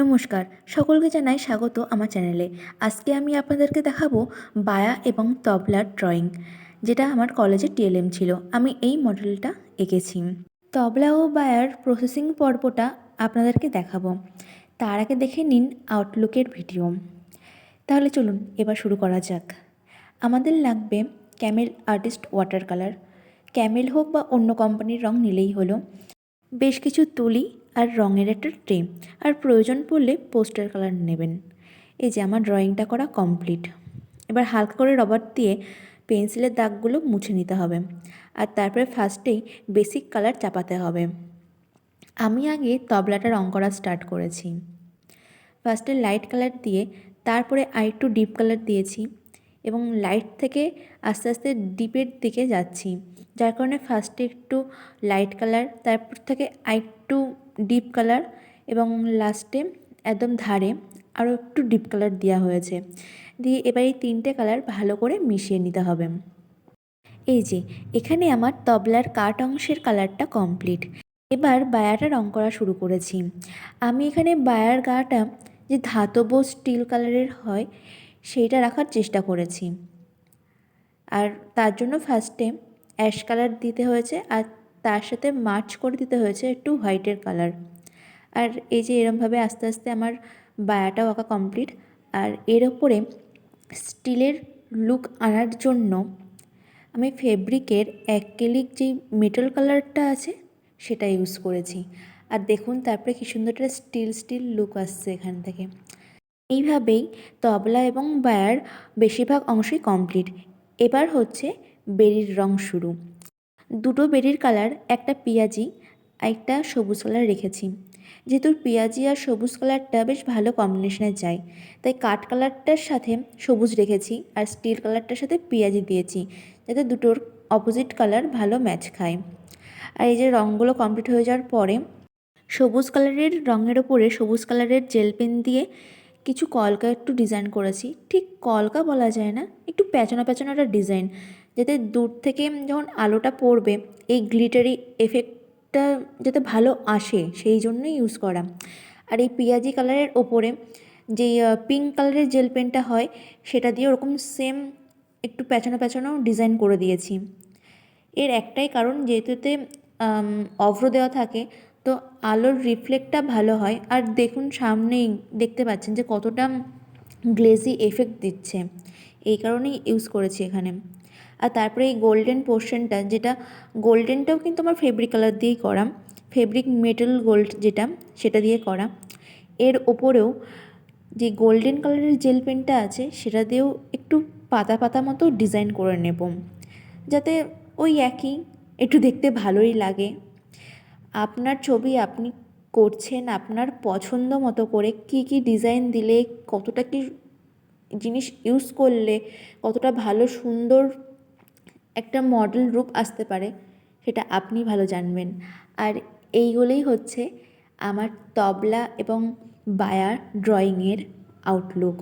নমস্কার, সকলকে জানাই স্বাগত আমার চ্যানেলে। আজকে আমি আপনাদেরকে দেখাবো বায়া এবং তবলার ড্রয়িং, যেটা আমার কলেজে টিএলএম ছিল। আমি এই মডেলটা এঁকেছি। তবলা ও বায়ার প্রসেসিং পর্বটা আপনাদেরকে দেখাবো। তার আগে দেখে নিন আউটলুকের ভিডিও। তাহলে চলুন, এবার শুরু করা যাক। আমাদের লাগবে Camel artist water colour. Camel হোক বা অন্য কোম্পানির রং নিলেই হলো। বেশ কিছু তুলি আর রঙের একটা ট্রে আর প্রয়োজন পড়লে পোস্টার কালার নেবেন। এই যে আমার ড্রয়িংটা করা কমপ্লিট। এবার হালকা করে রবার দিয়ে পেন্সিলের দাগগুলো মুছে নিতে হবে। আর তারপরে ফার্স্টেই বেসিক কালার চাপাতে হবে। আমি আগে তবলাটা রং করা স্টার্ট করেছি। ফার্স্টে লাইট কালার দিয়ে, তারপরে আরেকটু ডিপ কালার দিয়েছি এবং লাইট থেকে আস্তে আস্তে ডিপের দিকে যাচ্ছি। যার কারণে ফার্স্টে একটু লাইট কালার, তারপর থেকে আরেকটু ডিপ কালার এবং লাস্টে একদম ধারে আরও একটু ডিপ কালার দেওয়া হয়েছে। দিয়ে এবার এই তিনটে কালার ভালো করে মিশিয়ে নিতে হবে। এই যে, এখানে আমার তবলার কাট অংশের কালারটা কমপ্লিট এবার বায়াটা রং করা শুরু করেছি। আমি এখানে বায়ার গাটা যে ধাতব স্টিল কালারের হয়, সেইটা রাখার চেষ্টা করেছি। আর তার জন্য ফার্স্টে অ্যাশ কালার দিতে হয়েছে আর তার সাথে মার্চ করে দিতে হয়েছে একটু হোয়াইটের কালার আর এই যে এরমভাবে আস্তে আস্তে আমার বায়াটাও আঁকা কমপ্লিট আর এর ওপরে স্টিলের লুক আনার জন্য আমি ফেব্রিকের অ্যাক্রিলিক যেই মেটাল কালারটা আছে সেটা ইউজ করেছি। আর দেখুন তারপরে কী সুন্দর একটা স্টিল স্টিল লুক আসছে এখান থেকে। এইভাবেই তবলা এবং বায়ার বেশিরভাগ অংশই কমপ্লিট এবার হচ্ছে বেরির রং শুরু। দুটো বেরির কালার, একটা পেঁয়াজি একটা সবুজ কালার রেখেছি। যেহেতু পেঁয়াজি আর সবুজ কালারটা বেশ ভালো কম্বিনেশনে যায়, তাই কাঠ কালারটার সাথে সবুজ রেখেছি আর স্টিল কালারটার সাথে পেঁয়াজি দিয়েছি, যাতে দুটোর অপোজিট কালার ভালো ম্যাচ খায়। আর এই যে রঙগুলো কমপ্লিট হয়ে যাওয়ার পরে সবুজ কালারের রঙের ওপরে সবুজ কালারের জেল পেন দিয়ে কিছু কলকা একটু ডিজাইন করেছি। ঠিক কলকা বলা যায় না, একটু প্যাঁচানো প্যাঁচানো একটা ডিজাইন যাতে দূর থেকে যখন আলোটা পড়বে, এই গ্লিটারি এফেক্টটা যাতে ভালো আসে, সেই জন্যই ইউজ করা। আর এই পেঁয়াজি কালারের ওপরে যেই পিঙ্ক কালারের জেল পেনটা হয়, সেটা দিয়ে ওরকম সেম একটু প্যাঁচানো প্যাঁচানো ডিজাইন করে দিয়েছি। এর একটাই কারণ যেহেতুতে অভ্র দেওয়া থাকে, তো আলোর রিফ্লেক্টটা ভালো হয়। আর দেখুন সামনেই দেখতে পাচ্ছেন যে কতটা গ্লেজি এফেক্ট দিচ্ছে। এই কারণেই ইউজ করেছি এখানে। আর তারপরে এই গোল্ডেন পোর্শনটা যেটা গোল্ডেনটাও কিন্তু আমার ফেব্রিক কালার দিয়েই করা। ফেব্রিক মেটাল গোল্ড যেটা, সেটা দিয়ে করা। এর ওপরেও যে গোল্ডেন কালারের জেল পেনটা আছে, সেটা দিয়েও একটু পাতা পাতা মতো ডিজাইন করে নেব। যাতে ওই একই, একটু দেখতে ভালোই লাগে। আপনার ছবি আপনি করছেন, আপনার পছন্দ মতো করে কী কী ডিজাইন দিলে, কতটা কি জিনিস ইউজ করলে, কতটা ভালো সুন্দর একটা মডেল রূপ আসতে পারে, সেটা আপনি ভালো জানবেন। আর এইগুলোই হচ্ছে আমার তবলা এবং বায়ার ড্রয়িংয়ের আউটলুক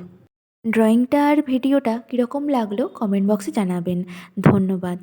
ড্রয়িংটা আর ভিডিওটা কীরকম লাগল কমেন্ট বক্সে জানাবেন। ধন্যবাদ।